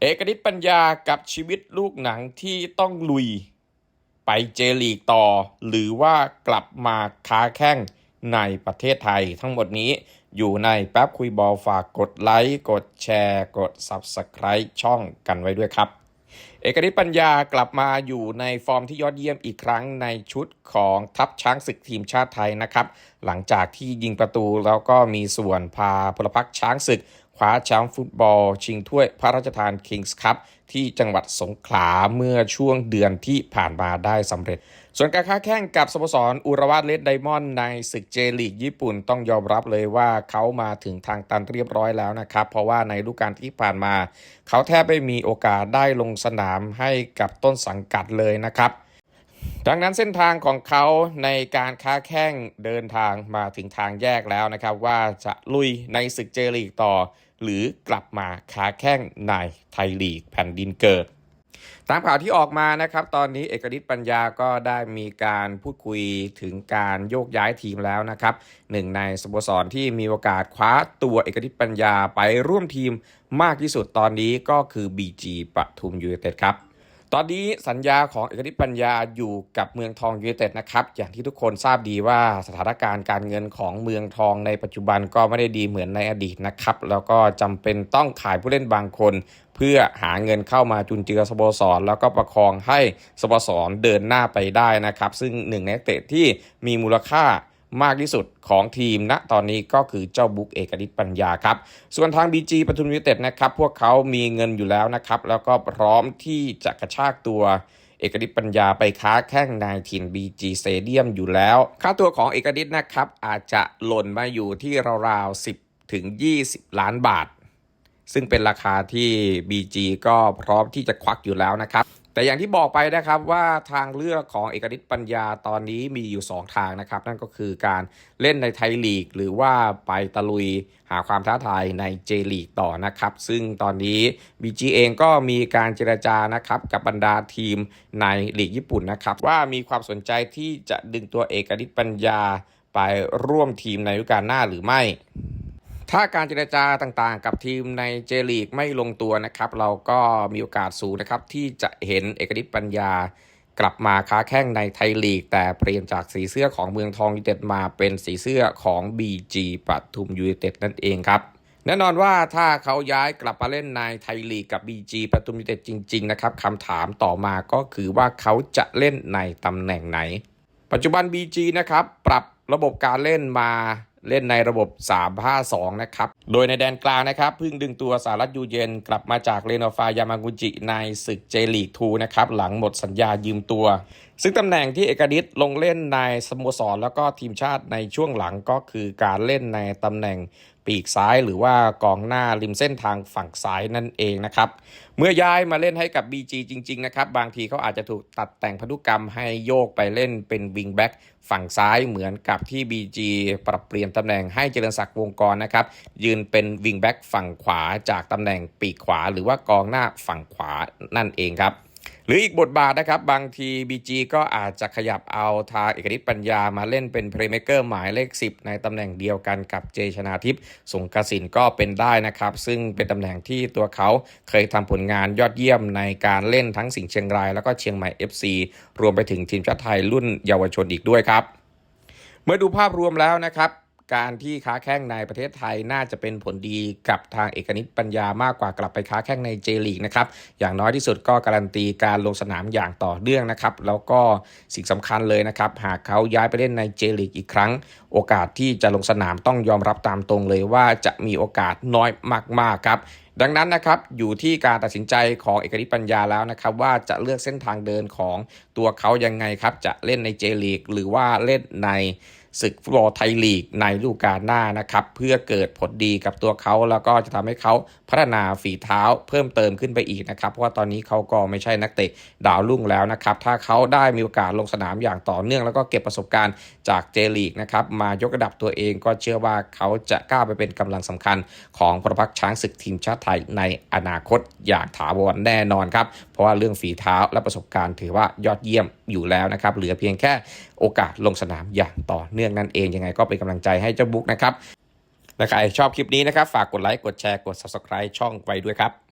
เอกนิตปัญญากับชีวิตลูกหนังที่ต้องลุย ไปเจลีกต่อ หรือว่ากลับมาค้าแข้งในประเทศไทย ทั้งหมดนี้อยู่ในแป๊บคุยบอลฝากกดไลค์ กดแชร์ กด Subscribe ช่องกันไว้ด้วยครับ เอกนิตปัญญากลับมาอยู่ในฟอร์มที่ยอดเยี่ยมอีกครั้งในชุดของทัพช้างศึกทีมชาติไทยนะครับ หลังจากที่ยิงประตูแล้วก็มีส่วนพาพลพรรคช้างศึก คว้าแชมป์ฟุตบอล ชิงถ้วยพระราชทานคิงส์คัพที่จังหวัดสงขลาเมื่อช่วงเดือนที่ผ่านมาได้สำเร็จ ส่วนการค้าแข่งกับสโมสรอุรวาตเลดไดมอนด์ในศึกเจลีกญี่ปุ่นต้องยอมรับเลยว่าเขามาถึงทางตันเรียบร้อยแล้วนะครับ เพราะว่าในฤดูกาลที่ผ่านมา เขาแทบไม่มีโอกาสได้ลงสนามให้กับต้นสังกัดเลยนะครับ ดังนั้นเส้นทางของเขาในการค้าแข่งเดินทางมาถึงทางแยกแล้วนะครับ ว่าจะลุยในศึกเจลีกต่อ หรือกลับมาค้าแข่งในไทยลีกแผ่นดินเกิด ตามข่าวที่ออกมานะครับ ตอนนี้เอกนิตปัญญาก็ได้มีการพูดคุยถึงการโยกย้ายทีมแล้วนะครับหนึ่งในสโมสรที่มีโอกาสคว้าตัวเอกนิตปัญญาไปร่วมทีมมากที่สุดตอนนี้ก็คือ BG ปทุมยูไนเต็ดครับ ตอนนี้สัญญาของเอกนิตปัญญาอยู่กับเมืองทองยูไนเต็ดนะครับ อย่างที่ทุกคนทราบดีว่าสถานการณ์การเงินของเมืองทองในปัจจุบันก็ไม่ได้ดีเหมือนในอดีตนะครับ แล้วก็จำเป็นต้องขายผู้เล่นบางคน เพื่อหาเงินเข้ามาจุนเจือสโมสร แล้วก็ประคองให้สโมสรเดินหน้าไปได้นะครับ ซึ่งหนึ่งในนักเตะที่มีมูลค่า มากที่สุดของทีมณตอนนี้ก็คือเจ้าบุ๊กเอกนิตปัญญาครับ ส่วนทาง BG ปทุมยูเต็ดนะครับ พวกเขามีเงินอยู่แล้วนะครับ แล้วก็พร้อมที่จะกระชากตัวเอกนิตปัญญาไปค้าแข้งในถิ่น BG Stadium อยู่แล้ว ค่าตัวของเอกนิตนะครับ อาจจะหล่นมาอยู่ที่ราวๆ10ถึง20 ล้านบาท ซึ่งเป็นราคาที่ BG ก็พร้อมที่จะควักอยู่แล้วนะครับ แต่อย่างที่บอกไปนะครับว่าทางเลือกของเอกนิตปัญญาตอนนี้มีอยู่ 2 ทางนะครับ นั่นก็คือการเล่นในไทยลีก หรือว่าไปตะลุยหาความท้าทายในเจลีกต่อนะครับ ซึ่งตอนนี้ BG เองก็มีการเจรจานะครับกับบรรดาทีมในลีกญี่ปุ่นนะครับ ว่ามีความสนใจที่จะดึงตัวเอกนิตปัญญาไปร่วมทีมในฤดูกาลหน้าหรือไม่ ถ้าการเจรจาต่างๆ กับทีมในเจลีกไม่ลงตัวนะครับ เราก็มีโอกาสสูงนะครับ ที่จะเห็นเอกนิตปัญญากลับมาค้าแข้งในไทยลีก แต่เปลี่ยนจากสีเสื้อของเมืองทองยูไนเต็ดมาเป็นสีเสื้อของ BG ปทุมยูไนเต็ดนั่นเองครับ แน่นอนว่าถ้าเขาย้ายกลับมาเล่นในไทยลีกกับ BG ปทุมยูไนเต็ดจริง ๆ นะครับคำถามต่อมาก็คือว่าเขาจะเล่นในตำแหน่งไหน ปัจจุบัน BG นะครับปรับระบบการเล่นมา เล่นในระบบ 3-5-2 นะครับ โดยในแดนกลางนะครับเพิ่งดึงตัวสารัตยูเย็นกลับมาจากเรโนฟายามากุจิในศึกเจลีกทูนะครับหลังหมดสัญญายืมตัว ซึ่งตำแหน่งที่เอกนิตลงเล่นในสโมสรแล้วก็ทีมชาติในช่วงหลังก็คือการเล่นในตำแหน่ง ปีกซ้ายหรือว่ากองหน้าริมเส้นทางฝั่งซ้ายนั่นเองนะครับ เมื่อย้ายมาเล่นให้กับ BG จริง ๆ นะครับ บางทีเขาอาจจะถูกตัดแต่งพันธุกรรมให้โยกไปเล่นเป็นวิงแบ็กฝั่งซ้ายเหมือนกับที่ BG ปรับเปลี่ยนตำแหน่งให้เจริญศักดิ์วงกรนะครับ ยืนเป็นวิงแบ็กฝั่งขวาจากตำแหน่งปีกขวา หรือว่ากองหน้าฝั่งขวานั่นเองครับ หรืออีกบทบาทนะครับ บางที BG ก็อาจจะขยับเอาทางเอกนิตปัญญามาเล่นเป็นเพลย์เม k เกอร์หมายเลข 10 ในตำแหน่งเดียวกันกับเจชนาทิพย์สงกสินก็เป็นได้นะครับ ซึ่งเป็นตำแหน่งที่ตัวเขาเคยทำผลงานยอดเยี่ยมในการเล่นทั้งสิงห์เชียงราย แล้วก็เชียงใหม่ FC รวมไปถึงทีมชาติไทยรุ่นเยาวชนอีกด้วยครับ เมื่อดูภาพรวมแล้วนะครับ การที่ค้าแข้งในประเทศไทยน่าจะเป็นผลดีกับทางเอกนิตปัญญามากกว่ากลับไปค้าแข้งในเจลีกนะครับอย่างน้อยที่สุดก็การันตีการลงสนามอย่างต่อเนื่องนะครับแล้วก็สิ่งสำคัญเลยนะครับหากเขาย้ายไปเล่นในเจลีกอีกครั้ง โอกาสที่จะลงสนามต้องยอมรับตามตรงเลยว่าจะมีโอกาสน้อยมากๆครับดังนั้นนะครับอยู่ที่การตัดสินใจของเอกนิตปัญญาแล้วนะครับว่าจะเลือกเส้นทางเดินของตัวเขายังไงครับจะเล่นในเจลีกหรือว่าเล่นใน ศึกฟุตบอลไทยลีกในฤดูกาลหน้านะครับ เพื่อเกิดผลดีกับตัวเขาแล้วก็จะทำให้เขาพัฒนาฝีเท้าเพิ่มเติมขึ้นไปอีกนะครับ เพราะว่าตอนนี้เขาก็ไม่ใช่นักเตะดาวรุ่งแล้วนะครับ ถ้าเขาได้มีโอกาสลงสนามอย่างต่อเนื่อง แล้วก็เก็บประสบการณ์จากเจลีกนะครับมายกระดับตัวเองก็เชื่อว่าเขาจะก้าวไปเป็นกำลังสำคัญ ของพลพรรคช้างศึกทีมชาติไทยในอนาคตอย่างถาวรแน่นอนครับเพราะว่าเรื่องฝีเท้าและประสบการณ์ถือว่ายอดเยี่ยมอยู่แล้วนะครับเหลือเพียงแค่โอกาสลงสนามอย่างต่อเนื่ององนั่นเองยังไงก็เป็นกำลังใจให้เจ้าบุ๊กนะครับและใครชอบคลิปนี้นะครับ ฝากกดไลค์ กดแชร์ กด subscribe ช่องไว้ด้วยครับ